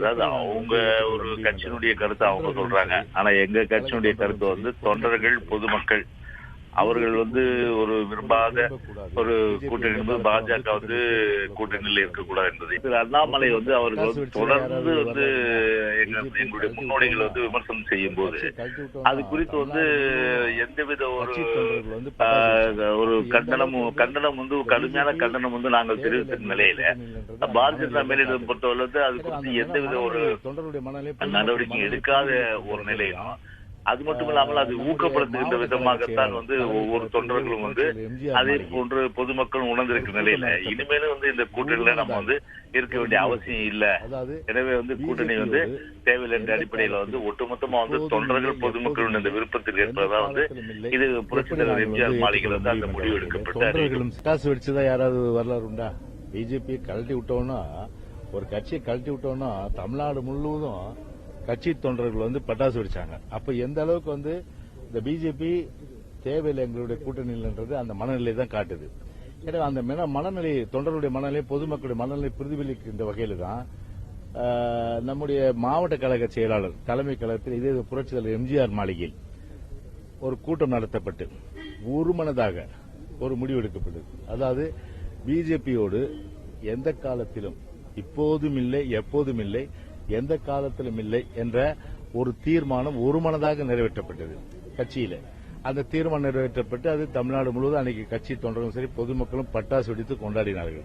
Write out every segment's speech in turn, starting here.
அதாவது அவங்க ஒரு கட்சியினுடைய கருத்தை அவங்க சொல்றாங்க. ஆனா எங்க கட்சியினுடைய கருத்து வந்து தொண்டர்கள் பொதுமக்கள் அவர்கள் வந்து ஒரு விரும்பாத ஒரு கூட்டணி என்பது பாஜக வந்து கூட்டணியில் இருக்கக்கூடாது என்பது. திரு அண்ணாமலை வந்து அவர்கள் வந்து தொடர்ந்து வந்து எங்க எங்களுடைய முன்னோடிகள் வந்து விமர்சனம் செய்யும் போது அது குறித்து வந்து எந்தவித ஒரு ஒரு கண்டனமும் கண்டனம் வந்து கடுமையான கண்டனம் வந்து நாங்கள் தெரிவித்த நிலையில பாரதிய ஜனதா மேலிடம் பொறுத்தவரை அது குறித்து எந்தவித ஒரு நடவடிக்கை எடுக்காத ஒரு நிலையும் அது மட்டும் இல்லாமல் அது ஊக்கப்படுத்துகின்ற விதமாகத்தான் வந்து ஒவ்வொரு தொண்டர்களும் வந்து அதே போன்று பொதுமக்கள் உணர்ந்திருக்கிற நிலையில இனிமேலும் வந்து இந்த கூட்டணியில நம்ம வந்து இருக்க வேண்டிய அவசியம் இல்ல. எனவே வந்து கூட்டணி வந்து தேவையில்லை என்ற அடிப்படையில வந்து ஒட்டுமொத்தமா வந்து தொண்டர்கள் பொதுமக்களுடைய இந்த விருப்பத்திற்கு ஏற்பதான் வந்து இது புரட்சித் தலைவர் எம்ஜிஆர் மாளிகையில் வந்து அந்த முடிவு எடுக்கப்பட்டு அறிவிக்கப்பட்டது. தொண்டர்களும் காசு யாராவது வரலாறு உண்டா? பிஜேபி கழட்டி விட்டோம்னா ஒரு கட்சியை கழட்டி விட்டோம்னா தமிழ்நாடு முழுவதும் கட்சி தொண்டர்கள் வந்து பட்டாசு வெடிச்சாங்க. அப்ப எந்த அளவுக்கு வந்து இந்த பிஜேபி தேவையில்லை எங்களுடைய கூட்டணியில்ன்றது அந்த மனநிலை தான் காட்டுது. எனவே அந்த மனநிலை தொண்டருடைய மனநிலை பொதுமக்களுடைய மனநிலை பிரதிபலிக்கின்ற வகையில தான் நம்முடைய மாவட்ட கழக செயலாளர் தலைமை கழகத்தில் இதே புரட்சி தலைவர் எம்ஜிஆர் மாளிகையில் ஒரு கூட்டம் நடத்தப்பட்டு ஒருமனதாக ஒரு முடிவு எடுக்கப்பட்டது. அதாவது பிஜேபியோடு எந்த காலத்திலும் இப்போதும் இல்லை எப்போதும் இல்லை எந்த காலத்திலும் இல்லை என்ற ஒரு தீர்மானம் ஒருமனதாக நிறைவேற்றப்பட்டது கட்சியில. அந்த தீர்மானம் நிறைவேற்றப்பட்டு அது தமிழ்நாடு முழுவதும் அன்னைக்கு கட்சி தொண்டர்களும் சரி பொதுமக்களும் பட்டாசு வெடித்து கொண்டாடினார்கள்.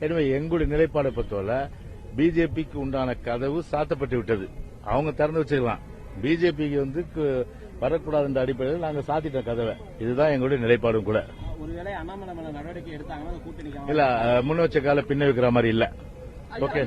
எனவே எங்களுடைய நிலைப்பாடை பொறுத்தவரை பிஜேபிக்கு உண்டான கதவு சாத்தப்பட்டு விட்டது. அவங்க திறந்து வச்சுக்கலாம். பிஜேபிக்கு வந்து கு- வரக்கூடாதுன்ற அடிப்படையில் நாங்க சாத்திட்டோம் கதவை. இதுதான் எங்களுடைய நிலைப்பாடும் கூட. இல்ல முன்ன வச்ச கால பின்ன வைக்கிற மாதிரி இல்ல. ஓகே